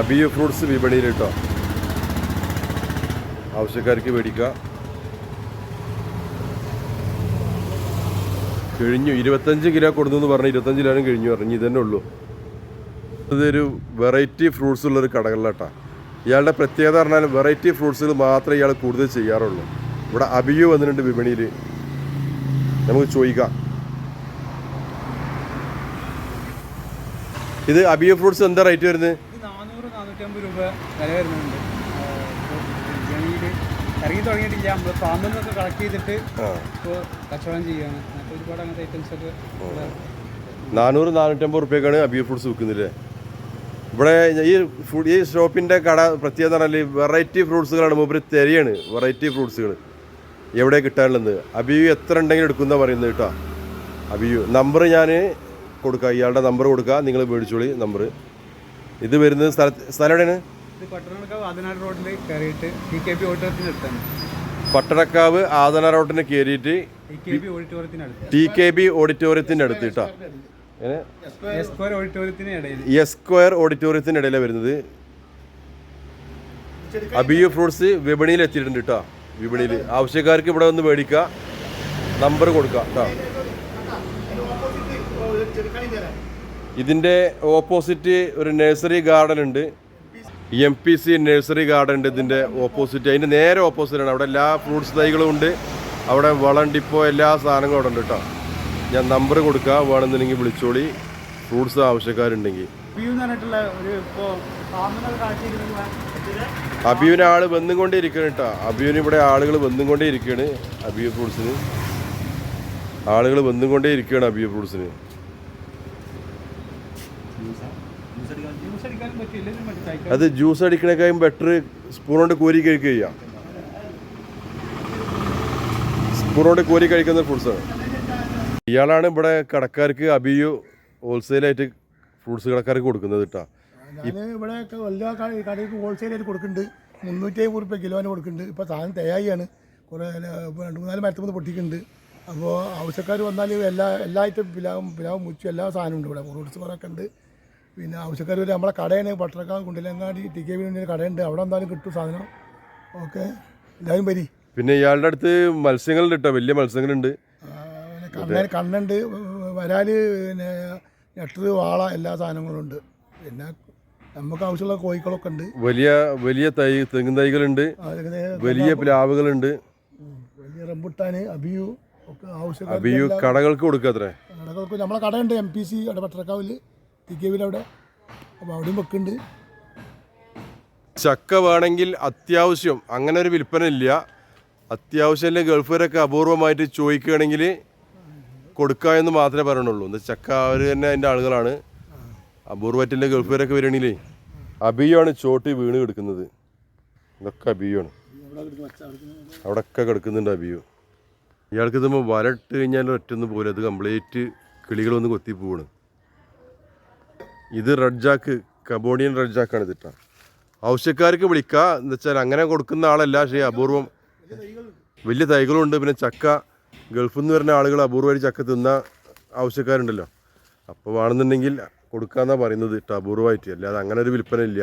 അബിയ fruits വിപണിയിൽ കേട്ടോ ആവശ്യക്കാർക്ക് മേടിക്കാം. കഴിഞ്ഞു. ഇരുപത്തഞ്ച് കിലോ കൊടുത്തു എന്ന് പറഞ്ഞ് ഇരുപത്തഞ്ച് കിലോനും കഴിഞ്ഞു പറഞ്ഞു. ഇതന്നെ ഉള്ളൂ. ഇതൊരു വെറൈറ്റി ഫ്രൂട്ട്സ് ഉള്ളൊരു കടകളിലാട്ടാ. ഇയാളുടെ പ്രത്യേകത പറഞ്ഞാൽ വെറൈറ്റി ഫ്രൂട്ട്സുകൾ മാത്രമേ ഇയാൾ കൂടുതൽ ചെയ്യാറുള്ളൂ. ഇവിടെ അബിയു വന്നിട്ടുണ്ട് വിപണിയിൽ നമുക്ക് ചോദിക്കാം. ഇത് അബിയു ഫ്രൂട്ട്സ് എന്താ റേറ്റ് വരുന്നത്? നാനൂറ്റമ്പത് രൂപ വില വരുന്നുണ്ട്. വിപണിയിൽ ഇറങ്ങി തുടങ്ങിയിട്ടില്ല. നമ്മൾ ഫാമിൽ നിന്നൊക്കെ കളക്ട് ചെയ്തിട്ട് ഇപ്പോൾ കച്ചവടം ചെയ്യുകയാണ്. അങ്ങനത്തെ ഒരുപാട് അങ്ങനത്തെ ഐറ്റംസ് ഒക്കെ നാനൂറ് നാനൂറ്റമ്പത് റുപ്യക്കാണ് അബിയ ഫ്രൂട്ട്സ് വിൽക്കുന്നില്ലേ ഇവിടെ ഈ ഫുഡ് ഈ ഷോപ്പിന്റെ കട പ്രത്യേകത പറഞ്ഞാൽ വെറൈറ്റി ഫ്രൂട്ട്സുകളാണ് മൂപ്പര് തെരയാണ് വെറൈറ്റി ഫ്രൂട്ട്സുകൾ എവിടെ കിട്ടാനുള്ളത്? അബിയു എത്ര ഉണ്ടെങ്കിലും എടുക്കുന്ന പറയുന്നത് കേട്ടോ. അബിയു നമ്പർ ഞാൻ കൊടുക്കുക ഇയാളുടെ നമ്പർ കൊടുക്കുക നിങ്ങൾ മേടിച്ചോളി നമ്പർ ഇത് വരുന്നത് സ്ഥല സ്ഥലം എവിടെയാണ്? ഇത് പട്ടണക്കാവ് ആദന റോഡിന് കയറിയിട്ട് ടി കെ ബി ഓഡിറ്റോറിയത്തിന്റെ അടുത്ത്. കേട്ടോ ഏ ഓഡിറ്റോറിയത്തിന് ഇടയിൽ എസ് സ്ക്വയർ ഓഡിറ്റോറിയത്തിന്റെ ഇടയിലാണ് വരുന്നത്. അബിയു ഫ്രൂട്ട്സ് വിപണിയിൽ എത്തിയിട്ടുണ്ട് കേട്ടോ വിപണിയിൽ. ആവശ്യക്കാർക്ക് ഇവിടെ വന്ന് മേടിക്കുക നമ്പർ കൊടുക്കുക കേട്ടോ ഇതിന്റെ ഓപ്പോസിറ്റ് ഒരു നഴ്സറി ഗാർഡൻ ഉണ്ട്. M P C nursery garden ഉണ്ട് ഇതിന്റെ ഓപ്പോസിറ്റ്. അതിന്റെ നേരെ ഓപ്പോസിറ്റാണ്. അവിടെ എല്ലാ ഫ്രൂട്ട്സ് തൈകളും ഉണ്ട്. അവിടെ വളം ഡിപ്പോ എല്ലാ സാധനങ്ങളും അവിടെ ഉണ്ട് കേട്ടോ. ഞാൻ നമ്പർ കൊടുക്കുക വേണമെന്നുണ്ടെങ്കിൽ വിളിച്ചോളി. ഫ്രൂട്ട്സ് ആവശ്യക്കാരുണ്ടെങ്കിൽ. അബിയുവിന് ആൾ വന്നുകൊണ്ടേ ഇരിക്കണം കേട്ടോ. അബിയുവിന് ഇവിടെ ആളുകൾ വന്നുകൊണ്ടേ ഇരിക്കുകയാണ് അബിയു ഫ്രൂട്ട്സിന്. ആളുകൾ വന്നുകൊണ്ടേ ഇരിക്കുകയാണ് അബിയു ഫ്രൂട്ട്സിന്. അത് ജ്യൂസ് അടിക്കണേക്കാളും ബെറ്റർ സ്പൂൺ കൊണ്ട് കോരി കഴിക്കുക ചെയ്യാം സ്പൂൺ കൊണ്ട് കോരി കഴിക്കുന്ന ഫ്രൂട്ട്സാണ് ഇയാളാണ് ഇവിടെ കടക്കാർക്ക് അബിയു ഹോൾസെയിലായിട്ട് ഫ്രൂട്ട്സ് കടക്കാർക്ക് കൊടുക്കുന്നത് കേട്ടോ ഇവിടെ ഇവിടെയൊക്കെ എല്ലാ കടയ്ക്ക് ഹോൾസെയിലായിട്ട് കൊടുക്കുന്നുണ്ട്. മുന്നൂറ്റി അമ്പത് റുപ്യ കിലോന് കൊടുക്കുന്നുണ്ട്. ഇപ്പോൾ സാധനം തയ്യാറിയാണ് കുറേ രണ്ട് മൂന്നാൽ മരത്തുമ്പോൾ പൊട്ടിക്കുന്നുണ്ട്. അപ്പോൾ ആവശ്യക്കാർ വന്നാൽ എല്ലാ എല്ലാ ഐറ്റം പിലാവും പിലാവും മുച്ചും എല്ലാ സാധനവും ഉണ്ട് ഇവിടെ. ഫ്രൂട്ട്സ് കുറേയൊക്കെ ഉണ്ട്. പിന്നെ ആവശ്യക്കാർ വരെ നമ്മളെ കടയാണ്. പട്ടണക്കാൻ കുണ്ടിലങ്ങാടി ടി കെ വിന്റെ കടയുണ്ട്. അവിടെ എന്തായാലും കിട്ടും സാധനം. ഓക്കെ. എല്ലാവരും വരി. പിന്നെ ഇയാളുടെ അടുത്ത് മത്സ്യങ്ങളുണ്ട് കേട്ടോ വലിയ മത്സ്യങ്ങളുണ്ട്. കണ്ണൻ കണ്ണുണ്ട്. വരാൽ പിന്നെ ഞെട്ടർ വാള എല്ലാ സാധനങ്ങളും ഉണ്ട്. പിന്നെ നമുക്ക് ആവശ്യമുള്ള കോഴികളൊക്കെ ഉണ്ട്. വലിയ വലിയ തൈ തെങ്ങും തൈകളുണ്ട്. വലിയ പ്ലാവുകളുണ്ട്. വലിയ റംബുട്ടാന് അബിയു ഒക്കെ ആവശ്യം അബിയു കടകൾക്ക് കൊടുക്കുക അത്രേ. കടകൾക്ക് നമ്മളെ കടയുണ്ട് എം പി സി അവിടെ പട്ടണക്കാവിൽ ടി കെ വിയിൽ അവിടെ അപ്പോൾ അവിടെയും വെക്കുന്നുണ്ട്. ചക്ക വേണമെങ്കിൽ അത്യാവശ്യം അങ്ങനെ ഒരു വിൽപ്പന ഇല്ല അത്യാവശ്യം ഗൾഫുകാരൊക്കെ അപൂർവമായിട്ട് ചോദിക്കുകയാണെങ്കിൽ കൊടുക്കുക എന്ന് മാത്രമേ പറയണുള്ളൂ. എന്താ ചക്ക അവർ തന്നെ അതിന്റെ ആളുകളാണ്. അപൂർവമായിട്ടില്ല ഗൾഫുകാരൊക്കെ വരികയാണെങ്കിലേ അബിയാണ് ചോട്ടി വീണ് കിടക്കുന്നത്. ഇതൊക്കെ അബിയാണ്. അവിടെയൊക്കെ കിടക്കുന്നുണ്ട് അബിയു. ഇയാൾക്ക് ഇതുമ്പോൾ വരട്ട് കഴിഞ്ഞാൽ ഒറ്റൊന്നും പോലെ അത് കംപ്ലീറ്റ് കിളികളൊന്ന് കൊത്തി പോവാണ്. ഇത് റെഡ് ജാക്ക് കബോഡിയൻ റെഡ് ജാക്കാണ് ഇതിട്ട ആവശ്യക്കാർക്ക് വിളിക്കുക എന്ന് വെച്ചാൽ അങ്ങനെ കൊടുക്കുന്ന ആളല്ല. പക്ഷേ അപൂർവം വലിയ തൈകളുണ്ട്. പിന്നെ ചക്ക ഗൾഫിൽ നിന്ന് വരുന്ന ആളുകൾ അപൂർവമായിട്ട് ചക്ക തിന്ന ആവശ്യക്കാരുണ്ടല്ലോ. അപ്പോൾ വേണമെന്നുണ്ടെങ്കിൽ കൊടുക്കാന്നാണ് പറയുന്നത് കേട്ടോ അപൂർവമായിട്ട്. അല്ലാതെ അങ്ങനെ ഒരു വിൽപ്പന ഇല്ല.